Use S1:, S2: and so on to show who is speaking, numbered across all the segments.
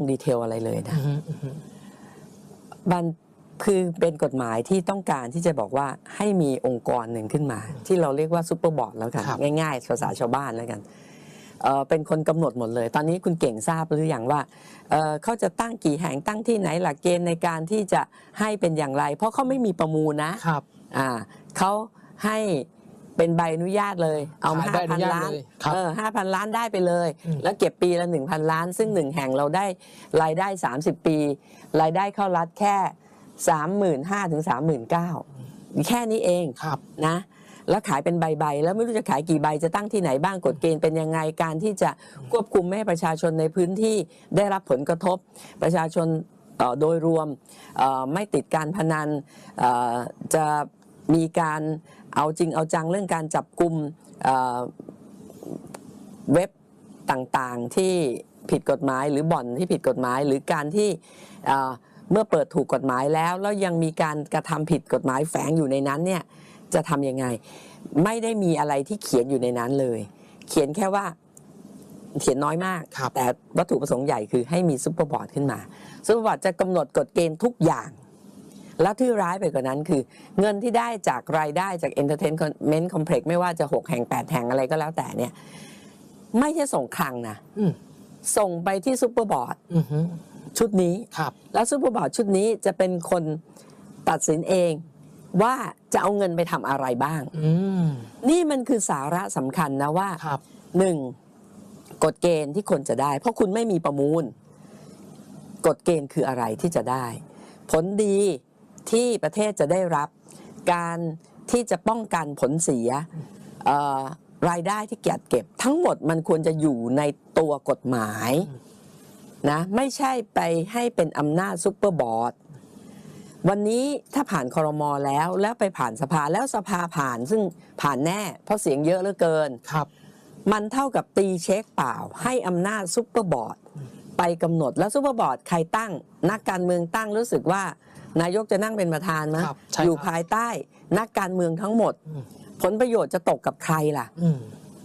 S1: งดีเทลอะไรเลยนะ
S2: อือฮึอือฮึ
S1: มันคือเป็นกฎหมายที่ต้องการที่จะบอกว่าให้มีองค์กรหนึ่งขึ้นมา ที่เราเรียกว่าซูเปอร์บอร์ดแล้วกัน
S2: ครับ
S1: ง่ายๆภาษาชาวบ้านแล้วกันเอ่อเป็นคนกำหนดหมดเลย ตอนนี้คุณเก่งทราบหรืออยังว่าเอ่อเขาจะตั้งกี่แห่งตั้งที่ไหนหลักเกณฑ์ในการที่จะให้เป็นอย่างไร เพราะเขาไม่มีประมูลนะครับอ่าเขาให้ เป็นใบอนุญาตเลย เอามา
S2: ขายใบ
S1: ห้า
S2: อนุ
S1: พัน
S2: ญาต
S1: ล้าน
S2: เลยครับ
S1: เออห้าพันล้านได้ไปเลย
S2: อืม
S1: แล้วเก็บปีละหนึ่งพันล้าน ซึ่งหนึ่งแห่งเราได้รายได้ 30 ปี รายได้เข้ารัฐแค่35,000ถึง39,000แค่นี้เอง
S2: ครับ
S1: นะแล้วขายเป็นใบๆแล้วไม่รู้จะขายกี่ใบจะตั้งที่ไหนบ้างกฎเกณฑ์เป็นยังไงการที่จะควบคุมไม่ให้ประชาชนในพื้นที่ได้รับผลกระทบ ประชาชนเอ่อโดยรวมเอ่อไม่ติดการพนันเอ่อจะ มีการเอาจริงเอาจังเรื่องการจับกลุ่มเอ่อเว็บต่างๆที่ผิดกฎหมายหรือบ่อนที่ผิดกฎหมาย หรือการที่เอ่อเมื่อเปิดถูกกฎหมายแล้ว แล้วยังมีการกระทำผิดกฎหมายแฝงอยู่ในนั้นเนี่ยจะทำยังไง ไม่ได้มีอะไรที่เขียนอยู่ในนั้นเลย เขียนแค่ว่าเขียนน้อยมาก
S2: ครับ
S1: แต่วัตถุประสงค์ใหญ่คือให้มีซุปเปอร์บอร์ดขึ้นมาซุปเปอร์บอร์ดจะกำหนดกฎเกณฑ์ทุกอย่าง แล้วที่ร้ายไปกว่านั้นคือ เงินที่ได้จากรายได้จาก Entertainment Complex ไม่ว่าจะ6แห่ง8แห่งอะไรก็แล้วแต่เนี่ย ไม่ใช่ส่งคลังนะ
S2: อืม
S1: ส่งไปที่ซุปเปอร์บอร์ด
S2: อือฮึ
S1: ชุดนี้
S2: ครับ
S1: แล้วซุปเปอร์บอร์ดชุดนี้จะเป็นคนตัดสินเองว่าจะเอาเงินไปทำอะไรบ้าง
S2: อืม
S1: นี่มันคือสาระสำคัญนะว่า
S2: ครับ
S1: หนึ่งกฎเกณฑ์ที่คนจะได้ เพราะคุณไม่มีประมูลกฎเกณฑ์คืออะไรที่จะได้ ผลดี ที่ประเทศจะได้รับ การที่จะป้องกันผลเสียเอ่อรายได้ที่เกียดเก็บ ทั้งหมดมันควรจะอยู่ในตัวกฎหมายนะไม่ใช่ไปให้เป็นอำนาจซุปเปอร์บอร์ดวันนี้ถ้าผ่านคอรมอแล้วแล้วไปผ่านสภาแล้วสภาผ่านซึ่งผ่านแน่ เพราะเสียงเยอะเหลือเกิน
S2: ครับ
S1: มันเท่ากับตีเช็คเปล่า ให้อำนาจซุปเปอร์บอร์ดไปกำหนดแล้วซุปเปอร์บอร์ดใครตั้ง นักการเมืองตั้งรู้สึกว่า นายกจะนั่งเป็นประธานมั้ย
S2: ครับใช่
S1: อยู่
S2: ครับ
S1: ภายใต้นักการเมืองทั้งหมด
S2: อืม
S1: ผลประโยชน์จะตกกับใครล่ะ
S2: อืม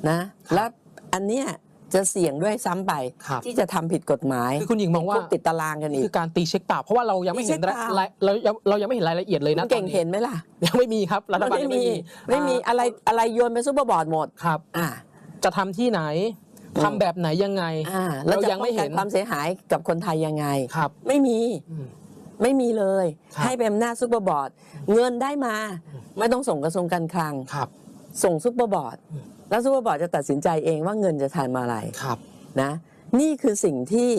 S1: นะแล้วอันเนี้ยจะเสี่ยงด้วยซ้ำไป
S2: ครับ
S1: ที่จะทำผิดกฎหมาย
S2: คือคุณหญิงมองว่า
S1: พวกติดตารางกัน
S2: นี่
S1: อีก
S2: คือการตีเช็คเปล่าเพราะว่าเรายังไม่เห็น
S1: ตีเช็คเปล่า
S2: รายเราเราเรายังไม่เห็นรายละเอียดเลย
S1: คุ
S2: นะ
S1: ณเก่ง
S2: ตอ
S1: เห็นไหมล่ะ
S2: ยังไม่มีครับรัฐบาล
S1: ไม่
S2: ยัง
S1: มี
S2: ไม่มี
S1: ไม่มี
S2: อ่า
S1: อะไรอะไรโยนไปซุปเปอร์บอร์ดหมด
S2: ครับ
S1: อ่า
S2: จะทำที่ไหนทำแบบไหนยังไง
S1: อ่าแล้ว
S2: เรา
S1: จะ
S2: ยัง
S1: ป้
S2: ไม่
S1: อง
S2: เห็
S1: กัน
S2: น
S1: ความเสียหายกับคนไทยยังไง
S2: ครับ
S1: ไม่มี
S2: อืม
S1: ไม่มีเลย
S2: ครับ
S1: ให้เป็นอำนาจซุปเปอร์บอร์ด เงินได้มา ไม่ต้องส่งกระทรวงการคลัง
S2: ครับ
S1: ส่งซุปเปอร์บอร์ด
S2: อืม
S1: แล้วซุปเปอร์บอร์ดจะตัดสินใจเองว่าเงินจะทานมาอะไร
S2: ครับ
S1: นะนี่คือสิ่งที่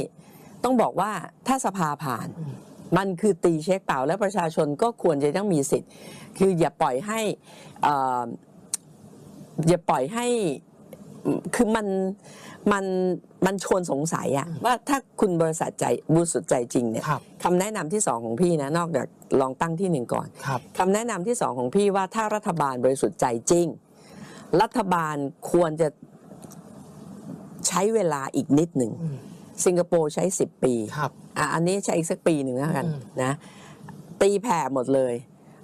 S1: ต้องบอกว่าถ้าสภาผ่าน
S2: อืม
S1: มันคือตีเช็คเปล่าและประชาชนก็ควรจะต้องมีสิทธิ์ คืออย่าปล่อยให้เอ่ออย่าปล่อยให้ คือมันมันมันชวนสงสัยอะว่าถ้าคุณบริษัทใจบริสุทธิ์ใจจริงเนี่ย
S2: ครับ
S1: คำแนะนำที่สองของพี่นะนอกจากลองตั้งที่หนึ่งก่อน
S2: ครับ
S1: คำแนะนำที่สองของพี่ว่าถ้ารัฐบาลบริสุทธิ์ใจจริง รัฐบาลควรจะใช้เวลาอีกนิดหนึ่ง
S2: อืม
S1: สิงคโปร์ใช้10ปี
S2: ครับ
S1: อะอันนี้ใช้อีกสักปีหนึ่งแล้วกัน
S2: อืม
S1: นะตีแผ่หมดเลย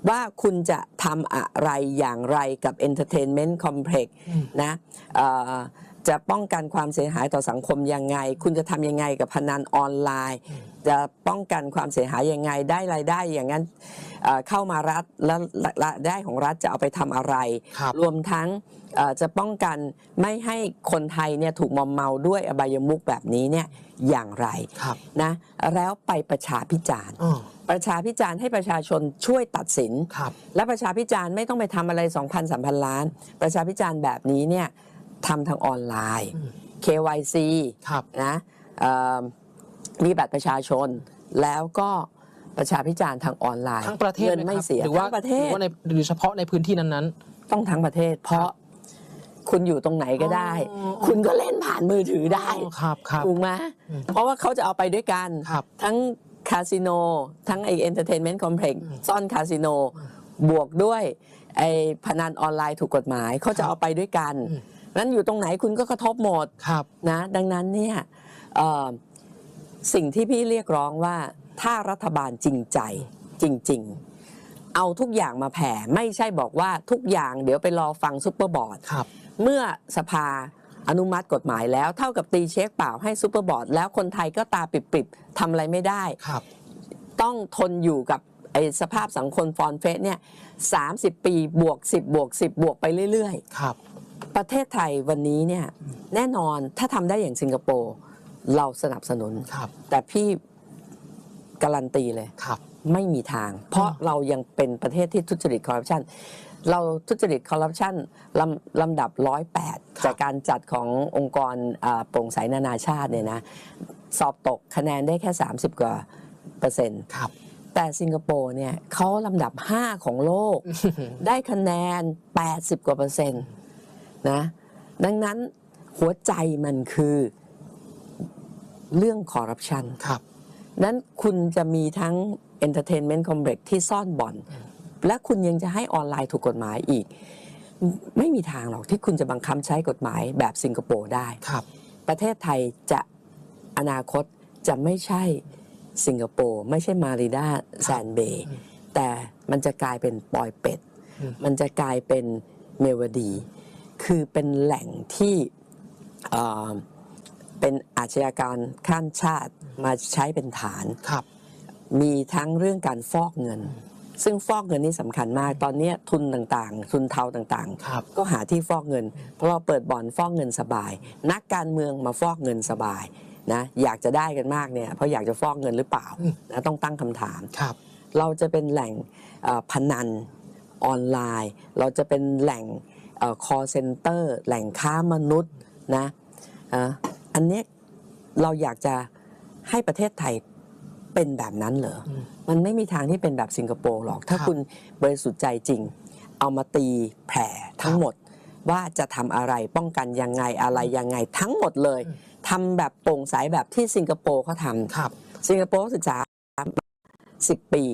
S1: ว่าคุณจะทำอะไรอย่างไรกับ Entertainment Complex
S2: อืม
S1: นะเอ่อ จะป้องกันความเสียหายต่อสังคมยังไง คุณจะทำยังไงกับพนันออนไลน์ จะป้องกันความเสียหายยังไงได้รายได้อย่างนั้นเอ่อเข้ามารัฐแล้วรายได้ของรัฐจะเอาไปทำอะไร
S2: ครับ
S1: รวมทั้งเอ่อจะป้องกันไม่ให้คนไทยเนี่ยถูกมอมเมาด้วยอบายมุกแบบนี้เนี่ยอย่างไร
S2: ครับ
S1: นะแล้วไปประชาพิจารณ์
S2: อ๋อ
S1: ประชาพิจารณ์ให้ประชาชนช่วยตัดสิน
S2: ครับ
S1: และประชาพิจารณ์ไม่ต้องไปทำอะไร 2,000 3,000 ล้าน ประชาพิจารณ์แบบนี้เนี่ย ทำทางออนไลน์
S2: อืม
S1: KYC
S2: ครับ
S1: นะเอ่อมีบัตรประชาชน แล้วก็ประชาพิจารณ์ทางออนไลน์
S2: ทั้งประเทศ
S1: เงิน
S2: ไหม
S1: ไม่
S2: ครับ
S1: เสีย
S2: หรือว่า
S1: ทั้งประเท
S2: หรื
S1: ศ
S2: อว่าในหรือเฉพาะในพื้นที่นั้น
S1: ต้องทั้งประเทศ เพราะคุณอยู่ตรงไหนก็ได้
S2: อ๋อ
S1: คุณก็เล่นผ่านมือถือ
S2: ๆ
S1: ได้
S2: อ๋อครับครับ
S1: ถูกไหม
S2: อืม
S1: เพราะว่าเขาจะเอาไปด้วยกัน
S2: ครับ
S1: ทั้งคาสิโน ทั้งไอเอนเตอร์เทนเมนต์คอมเพล็กซ์ซ่อนคาสิโน บวกด้วยไอพนันออนไลน์ถูกกฎหมายเขาจะเอาไปด้วยกัน
S2: อืม
S1: นั้นอยู่ตรงไหนคุณก็กระทบหมด
S2: ครับ
S1: นะดังนั้นเนี่ยเอ่อสิ่งที่พี่เรียกร้องว่าถ้ารัฐบาลจริงใจจริง ๆ เอาทุกอย่างมาแผ่ไม่ใช่บอกว่าทุกอย่างเดี๋ยวไปรอฟังซุปเปอร์บอร์ด
S2: ครับ
S1: เมื่อสภาอนุมัติกฎหมายแล้วเท่ากับตีเช็คเปล่าให้ซูเปอร์บอร์ดแล้วคนไทยก็ตาปิบๆทำอะไรไม่ได้
S2: ครับ
S1: ต้องทนอยู่กับไอ้สภาพสังคมฟอนเฟสเนี่ยสาปีบวก 10 บวก 10 บวกไปเรื่อย
S2: ครับ
S1: ๆ ประเทศไทยวันนี้เนี่ยแน่นอนถ้าทำได้อย่างสิงคโปร์เราสนับสนุน
S2: ครับ
S1: แต่พี่การันตีเลย
S2: ครับ
S1: ไม่มีทาง เพราะเรายังเป็นประเทศที่ทุจริตคอร์รัปชันเราทุจริตคอร์รัปชันลำลำดับร้อยแปดจากการจัดขององค์กรอ่าโปร่งใสนานาชาติเนี่ยนะ สอบตกคะแนนได้แค่ 30 กว่าเปอร์เซ็นต์
S2: ครับ
S1: แต่สิงคโปร์เนี่ยเขาลำดับ 5 ของโลก ได้คะแนน 80 กว่าเปอร์เซ็นต์ นะดังนั้นหัวใจมันคือเรื่องคอร์รัปชัน
S2: ครับ
S1: นั้นคุณจะมีทั้ง Entertainment Complex ที่ซ่อนบ่อน และคุณยังจะให้ออนไลน์ถูกกฎหมายอีก ไม่มีทางหรอกที่คุณจะบังคับใช้กฎหมายแบบสิงคโปร์ได้
S2: ครับ
S1: ประเทศไทยจะอนาคตจะไม่ใช่สิงคโปร์ ไม่ใช่มาริดาแซนเบย์แต่มันจะกลายเป็นปอยเป็ด
S2: อืม
S1: มันจะกลายเป็นเมวดี คือเป็นแหล่งที่เอ่อเป็นอาชญากรข้ามชาติมาใช้เป็นฐาน
S2: ครับ
S1: มีทั้งเรื่องการฟอกเงิน ซึ่งฟอกเงินนี่สำคัญมาก ตอนนี้ทุนต่างๆ ทุนเทาต่าง
S2: ครับ
S1: ๆก็หาที่ฟอกเงิน เพราะเราเปิดบ่อนฟอกเงินสบาย นักการเมืองมาฟอกเงินสบายนะอยากจะได้กันมากเนี่ยเพราะอยากจะฟอกเงินหรือเปล่า
S2: อืม
S1: นะต้องตั้งคำถาม
S2: ครับ
S1: เราจะเป็นแหล่งเอ่อพนันออนไลน์ เราจะเป็นแหล่ง คอเซ็นเตอร์แหล่งค้ามนุษย์นะอะอันเนี้ยเราอยากจะให้ประเทศไทยเป็นแบบนั้นเหรอ
S2: อืม
S1: มันไม่มีทางที่เป็นแบบสิงคโปร์หรอก ถ้า
S2: ครับ
S1: คุณบริสุทธิ์ใจจริง เอามาตีแผ่ทั้งหมดว่าจะทำอะไรป้องกันยังไงอะไรยังไงทั้งหมดเลยทำแบบโปร่งใสแบบที่สิงคโปร์เขาทำ
S2: ครับ
S1: สิงคโปร์ศึกษา10ปี